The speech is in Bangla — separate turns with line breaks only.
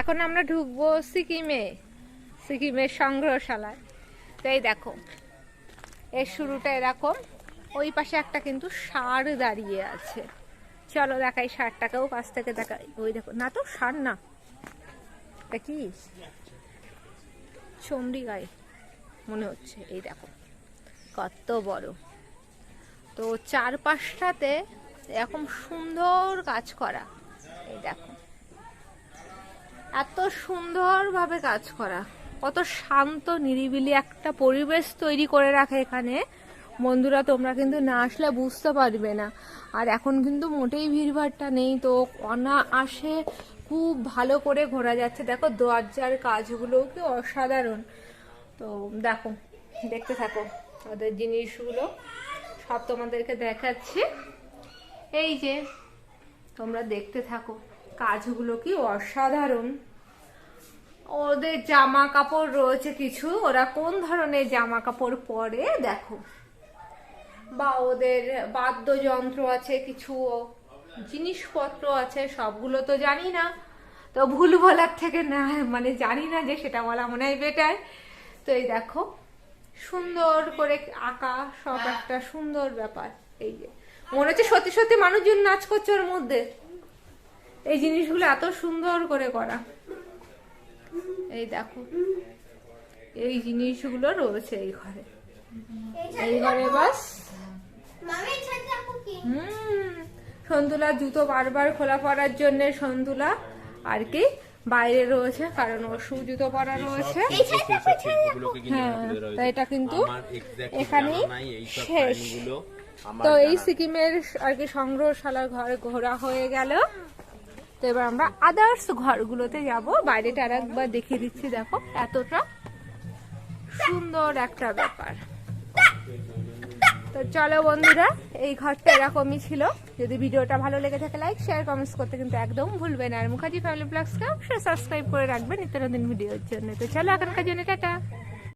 এখন আমরা ঢুকবো সিকিমে, সিকিমের সংগ্রহশালায়। তো এই দেখো, এর শুরুটা এরকম, ওই পাশে একটা কিন্তু সার দাঁড়িয়ে আছে। চলো দেখাই ষাঁড়টাকেও কাছ থেকে দেখাই। ওই দেখো, না তো সার না। এটা কি? চমড়ি গায়ে, মনে হচ্ছে। এই দেখো, কত বড়। তো চারপাশটাতে এরকম সুন্দর কাজ করা। এই দেখো। এত সুন্দরভাবে কাজ করা। কত শান্ত, নিরিবিলি একটা পরিবেশ তৈরি করে রাখে এখানে। বন্ধুরা, তোমরা কিন্তু না আসলে বুঝতে পারবে না। আর এখন কিন্তু মোটেই ভিড়ভাড়টা নেই, তো অনা আসে খুব ভালো করে ঘোরা যাচ্ছে। দেখো, দরজার কাজগুলোও কি অসাধারণ। তো দেখো, দেখতে থাকো ওদের জিনিসগুলো। সব তোমাদেরকে দেখাচ্ছি। এই যে, তোমরা দেখতে থাকো, কাজগুলো কি অসাধারণ। ওদের জামা কাপড় রয়েছে কিছু। ওরা কোন ধরনের জামা কাপড় পরে দেখো। বা ওদের বাদ্যযন্ত্র আছে, কিছু জিনিসপত্র আছে, সবগুলো তো জানি না। তো ভুল বলার থেকে না মানে জানি না যে সেটা বলা মনে হয় বেটার তো এই দেখো, সুন্দর করে আঁকা, সব একটা সুন্দর ব্যাপার। এই যে, মনে হচ্ছে সত্যি সত্যি মানুষজন নাচ করছে ওর মধ্যে। এই জিনিসগুলো এত সুন্দর করে করা। এই দেখো এই জিনিসগুলো রয়েছে এই ঘরে। এই ঘরে বাস।
মামি ছাড়
হুম সন্তুলা জুতো বারবার খোলা পড়ার জন্য সন্তুলা আর কি বাইরে রয়েছে কারণ ওর শু জুতো পরা রয়েছে। হ্যাঁ তো এটা কিন্তু এখানেই শেষ। তো এই সিকিমের আর কি সংগ্রহশালার ঘর ঘোরা হয়ে গেল। তো এবার আমরা আদার্স ঘরগুলোতে যাব। বাইরেটা আর একবার দেখিয়ে দিচ্ছি, দেখো, এতটা সুন্দর একটা ব্যাপার। তো চলো বন্ধুরা, এই ঘরটা এরকমই ছিল। যদি ভিডিওটা ভালো লেগে থাকে লাইক শেয়ার কমেন্টস করতে কিন্তু একদম ভুলবেন আর মুখার্জি ফ্যামিলি ব্লগসকে অবশ্যই সাবস্ক্রাইব করে রাখবেন নিত্য নতুন ভিডিওর জন্য। তো চলো এখনকার জন্য, টাটা।